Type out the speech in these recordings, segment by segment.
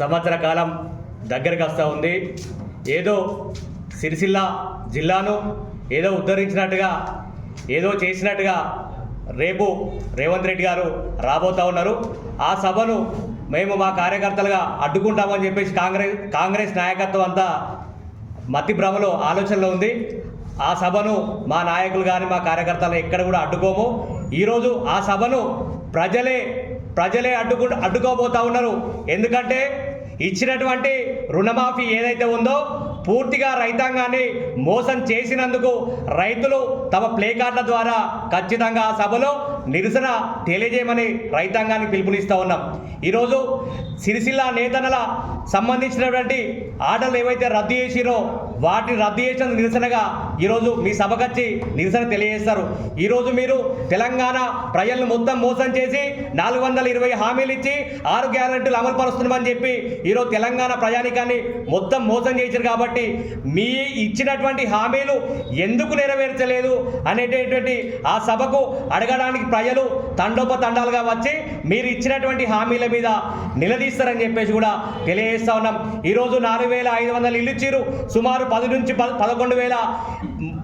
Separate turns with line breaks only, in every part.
సంవత్సర కాలం దగ్గరికి వస్తూ ఉంది. ఏదో సిరిసిల్ల జిల్లాను ఏదో ఉద్ధరించినట్టుగా ఏదో చేసినట్టుగా రేపు రేవంత్ రెడ్డి గారు రాబోతా ఉన్నారు. ఆ సభను మేము మా కార్యకర్తలుగా అడ్డుకుంటామని చెప్పేసి కాంగ్రెస్ కాంగ్రెస్ నాయకత్వం అంతా మతి భ్రమలో ఆలోచనలో ఉంది. ఆ సభను మా నాయకులు కానీ మా కార్యకర్తలు ఎక్కడ కూడా అడ్డుకోము. ఈరోజు ఆ సభను ప్రజలే ప్రజలే అడ్డుకు అడ్డుకోబోతూ ఉన్నారు. ఎందుకంటే ఇచ్చినటువంటి రుణమాఫీ ఏదైతే ఉందో పూర్తిగా రైతాంగాన్ని మోసం చేసినందుకు రైతులు తమ ప్లే కార్డుల ద్వారా ఖచ్చితంగా ఆ సభలో నిరసన తెలియజేయమని రైతాంగానికి పిలుపునిస్తూ ఉన్నాం. ఈరోజు సిరిసిల్ల నేతనల సంబంధించినటువంటి ఆర్డర్లు ఏవైతే రద్దు చేసిరో వాటిని రద్దు చేసిన నిరసనగా ఈరోజు మీ సభకు వచ్చి నిరసన తెలియజేస్తారు. ఈరోజు మీరు తెలంగాణ ప్రజలను మొత్తం మోసం చేసి నాలుగు వందల ఇరవై హామీలు ఇచ్చి ఆరు గ్యారంటీలు అమలు పరుస్తున్నామని చెప్పి ఈరోజు తెలంగాణ ప్రజానికాన్ని మొత్తం మోసం చేశారు కాబట్టి మీ ఇచ్చినటువంటి హామీలు ఎందుకు నెరవేర్చలేదు అనేటటువంటి ఆ సభకు అడగడానికి ప్రజలు తండోపతండాలుగా వచ్చి మీరు ఇచ్చినటువంటి హామీల మీద నిలదీస్తారని చెప్పేసి కూడా తెలియజేస్తా ఉన్నాం. ఈరోజు నాలుగు వేల ఐదు వందల ఇల్లు ఇచ్చిరు సుమారు పది నుంచి పదకొండు వేల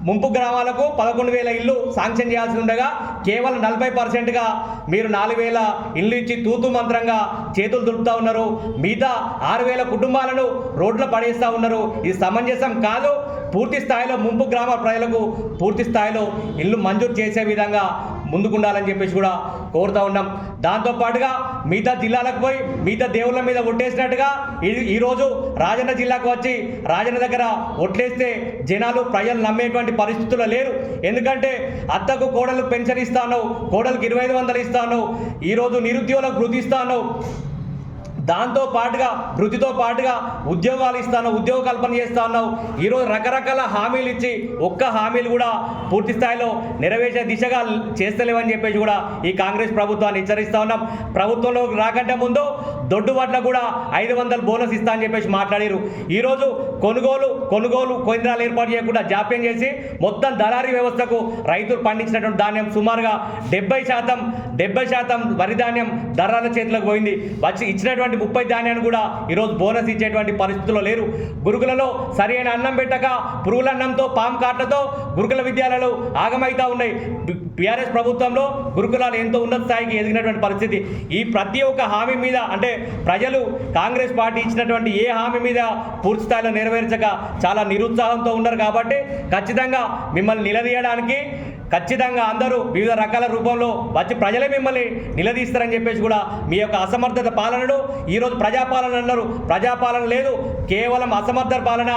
ముంపు గ్రామాలకు పదకొండు వేల ఇల్లు శాంక్షన్ చేయాల్సి ఉండగా కేవలం నలభై పర్సెంట్గా మీరు నాలుగు వేల ఇల్లు ఇచ్చి తూతు మంత్రంగా చేతులు దులుపుతా ఉన్నారు. మిగతా ఆరు వేల కుటుంబాలను రోడ్ల పడేస్తూ ఉన్నారు. ఇది సమంజసం కాదు. పూర్తి స్థాయిలో ముంపు గ్రామ ప్రజలకు పూర్తి స్థాయిలో ఇల్లు మంజూరు చేసే విధంగా ముందుకుండాలని చెప్పేసి కూడా కోరుతా ఉన్నాం. దాంతోపాటుగా మిగతా జిల్లాలకు పోయి మిగతా దేవుళ్ళ మీద ఒట్టేసినట్టుగా ఈ- ఈరోజు రాజన్న జిల్లాకు వచ్చి రాజన్న దగ్గర ఒట్లేస్తే జనాలు ప్రజలు నమ్మేటువంటి పరిస్థితుల్లో లేరు. ఎందుకంటే అత్తకు కోడలు పెన్షన్ ఇస్తాను కోడలకు ఇరవై ఐదు వందలు ఇస్తాను ఈరోజు నిరుద్యోగులకు వృద్ధి ఇస్తాను దాంతో పాటుగా వృత్తితో పాటుగా ఉద్యోగాలు ఇస్తాను ఉద్యోగ కల్పన చేస్తా ఉన్నావు. ఈరోజు రకరకాల హామీలు ఇచ్చి ఒక్క హామీలు కూడా పూర్తి స్థాయిలో నెరవేర్చే దిశగా చేస్తలేవని చెప్పేసి కూడా ఈ కాంగ్రెస్ ప్రభుత్వాన్ని హెచ్చరిస్తా ఉన్నాం. ప్రభుత్వంలో రాకంటే ముందు దొడ్డు పట్ల కూడా ఐదు వందల బోనస్ ఇస్తా అని చెప్పేసి మాట్లాడారు. ఈరోజు కొనుగోలు కొనుగోలు కేంద్రాలు ఏర్పాటు చేయకుండా జాప్యం చేసి మొత్తం దళారీ వ్యవస్థకు రైతులు పండించినటువంటి ధాన్యం సుమారుగా డెబ్బై శాతం డెబ్బై శాతం వరి ధాన్యం చేతులకు పోయింది. వచ్చి ఇచ్చినటువంటి ముప్పై ధాన్యాన్ని కూడా ఈరోజు బోనస్ ఇచ్చేటువంటి పరిస్థితుల్లో లేరు. గురుకులలో సరైన అన్నం పెట్టక పురుగుల అన్నంతో పామ్ కాట్లతో గురుకుల విద్యాలయాలు ఆగమవుతూ ఉన్నాయి. బీఆర్ఎస్ ప్రభుత్వంలో గురుకులాలు ఎంతో ఉన్నత స్థాయికి ఎదిగినటువంటి పరిస్థితి. ఈ ప్రతి ఒక్క హామీ మీద అంటే ప్రజలు కాంగ్రెస్ పార్టీ ఇచ్చినటువంటి ఏ హామీ మీద పూర్తి స్థాయిలో నెరవేర్చక చాలా నిరుత్సాహంతో ఉన్నారు కాబట్టి ఖచ్చితంగా మిమ్మల్ని నిలదీయడానికి ఖచ్చితంగా అందరూ వివిధ రకాల రూపంలో వచ్చి ప్రజలే మిమ్మల్ని నిలదీస్తారని చెప్పేసి కూడా మీ యొక్క అసమర్థత పాలనను ఈరోజు ప్రజాపాలన అన్నారు. ప్రజాపాలన లేదు కేవలం అసమర్థ పాలన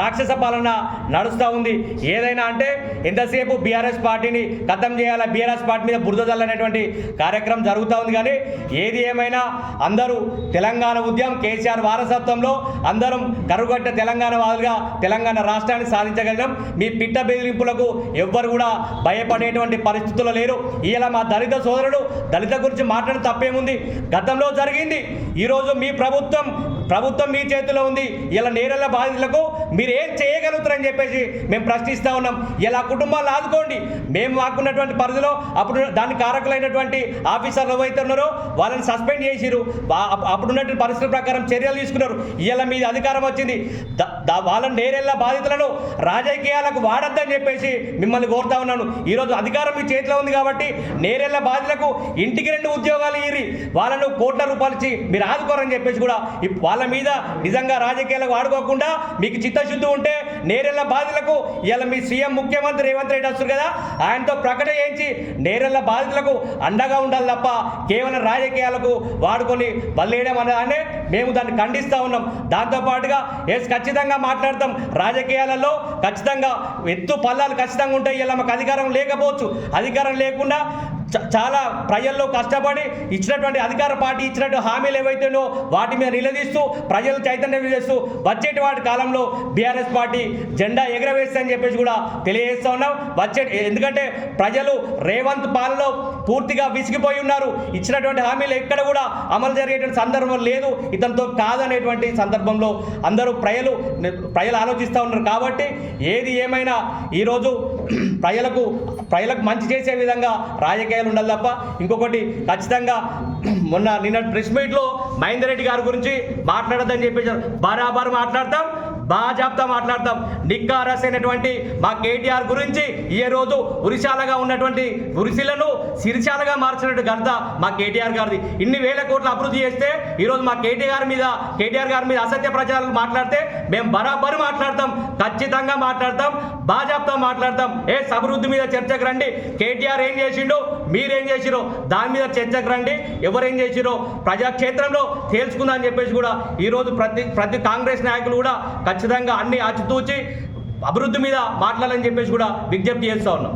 రాక్షస పాలన నడుస్తూ ఉంది. ఏదైనా అంటే ఎంతసేపు బీఆర్ఎస్ పార్టీని ఖతం చేయాలా? బీఆర్ఎస్ పార్టీ మీద బురద చల్లనేటువంటి కార్యక్రమం జరుగుతూ ఉంది కానీ ఏది ఏమైనా అందరూ తెలంగాణ ఉద్యమం కేసీఆర్ వారసత్వంలో అందరం కరుగట్ట తెలంగాణ వాదులుగా తెలంగాణ రాష్ట్రాన్ని సాధించగలిగాం మీ పిట్ట బెదిరింపులకు ఎవ్వరు కూడా భయపడేటువంటి పరిస్థితుల్లో లేరు. ఇలా మా దళిత సోదరుడు దళిత గురించి మాట్లాడడం తప్పేముంది? గతంలో జరిగింది. ఈరోజు మీ ప్రభుత్వం ప్రభుత్వం మీ చేతిలో ఉంది. ఇలా నేరెళ్ళ బాధితులకు మీరు ఏం చేయగలుగుతారని చెప్పేసి మేము ప్రశ్నిస్తూ ఉన్నాం. ఇలా కుటుంబాలు ఆదుకోండి. మేము మాకున్నటువంటి పరిధిలో అప్పుడు దాని కారకులైనటువంటి ఆఫీసర్లు ఎవరైతే ఉన్నారో వాళ్ళని సస్పెండ్ చేసిరు అప్పుడున్నటువంటి పరిస్థితుల ప్రకారం చర్యలు తీసుకున్నారు. ఇలా మీద అధికారం వచ్చింది. వాళ్ళని నేరెళ్ళ బాధితులను రాజకీయాలకు వాడొద్దని చెప్పేసి మిమ్మల్ని కోరుతా ఉన్నాను. ఈరోజు అధికారం మీ చేతిలో ఉంది కాబట్టి నేరెళ్ళ బాధితులకు ఇంటికి రెండు ఉద్యోగాలు ఇరి వాళ్ళను కోట్ల రూపాయలు ఇచ్చి మీరు ఆదుకోరని చెప్పేసి కూడా వాళ్ళ మీద నిజంగా రాజకీయాలకు వాడుకోకుండా మీకు చిత్తశుద్ధి ఉంటే నేరెళ్ళ బాధితులకు ఇలా మీ సీఎం ముఖ్యమంత్రి రేవంత్ రెడ్డి వస్తారు కదా ఆయనతో ప్రకటన చేయించి నేరెళ్ళ బాధితులకు అండగా ఉండాలి తప్ప కేవలం రాజకీయాలకు వాడుకొని బల్లేయడం అనేదాన్ని మేము దాన్ని ఖండిస్తూ ఉన్నాం. దాంతోపాటుగా ఎస్ ఖచ్చితంగా మాట్లాడతాం. రాజకీయాలలో ఖచ్చితంగా ఎత్తు పల్లాలు ఖచ్చితంగా ఉంటాయి. ఇలా మాకు అధికారం లేకపోవచ్చు. అధికారం లేకుండా చాలా ప్రజల్లో కష్టపడి ఇచ్చినటువంటి అధికార పార్టీ ఇచ్చినట్టు హామీలు ఏవైతేనో వాటి మీద నిలదీస్తూ ప్రజలు చైతన్యం చేస్తూ వచ్చేటి వాటి కాలంలో బీఆర్ఎస్ పార్టీ జెండా ఎగరవేస్తా అని చెప్పేసి కూడా తెలియజేస్తూ ఉన్నాం. వచ్చే ఎందుకంటే ప్రజలు రేవంత్ పాలనలో పూర్తిగా విసిగిపోయి ఉన్నారు. ఇచ్చినటువంటి హామీలు ఎక్కడ కూడా అమలు జరిగేటువంటి సందర్భం లేదు. ఇతనితో కాదనేటువంటి సందర్భంలో అందరూ ప్రజలు ప్రజలు ఆలోచిస్తూ ఉన్నారు కాబట్టి ఏది ఏమైనా ఈరోజు ప్రజలకు ప్రజలకు మంచి చేసే విధంగా రాజకీయాలు ఉండాలి తప్ప ఇంకొకటి ఖచ్చితంగా మొన్న నిన్న ప్రెస్ మీట్లో మహేందర్ రెడ్డి గారి గురించి మాట్లాడద్దని చెప్పేశారు బరాబర్ మాట్లాడతాం. బాజాబ్తా మాట్లాడతాం. నిక్కారస్ అయినటువంటి మా కేటీఆర్ గురించి ఈ రోజు ఉరిశాలగా ఉన్నటువంటి ఉరిశిలను సిరిశాలగా మార్చినట్టు ఘనత మా కేటీఆర్ గారిది. ఇన్ని వేల కోట్లు అభివృద్ధి చేస్తే ఈరోజు మా కేటీఆర్ మీద కేటీఆర్ గారి మీద అసత్య ప్రచారాలు మాట్లాడితే మేము బరాబరు మాట్లాడతాం. ఖచ్చితంగా మాట్లాడతాం. బాజాబ్తో మాట్లాడతాం. ఏ అభివృద్ధి మీద చర్చకు రండి. కేటీఆర్ ఏం చేసిండో? మీరేం చేసిరో దాని మీద చర్చకు రండి. ఎవరేం చేసిరో ప్రజాక్షేత్రంలో తేల్చుకుందా అని చెప్పేసి కూడా ఈరోజు ప్రతి ప్రతి కాంగ్రెస్ నాయకులు కూడా ఖచ్చితంగా అన్ని అచ్చుతూచి అభివృద్ధి మీద మాట్లాడాలని చెప్పేసి కూడా విజ్ఞప్తి చేస్తూ ఉన్నాం.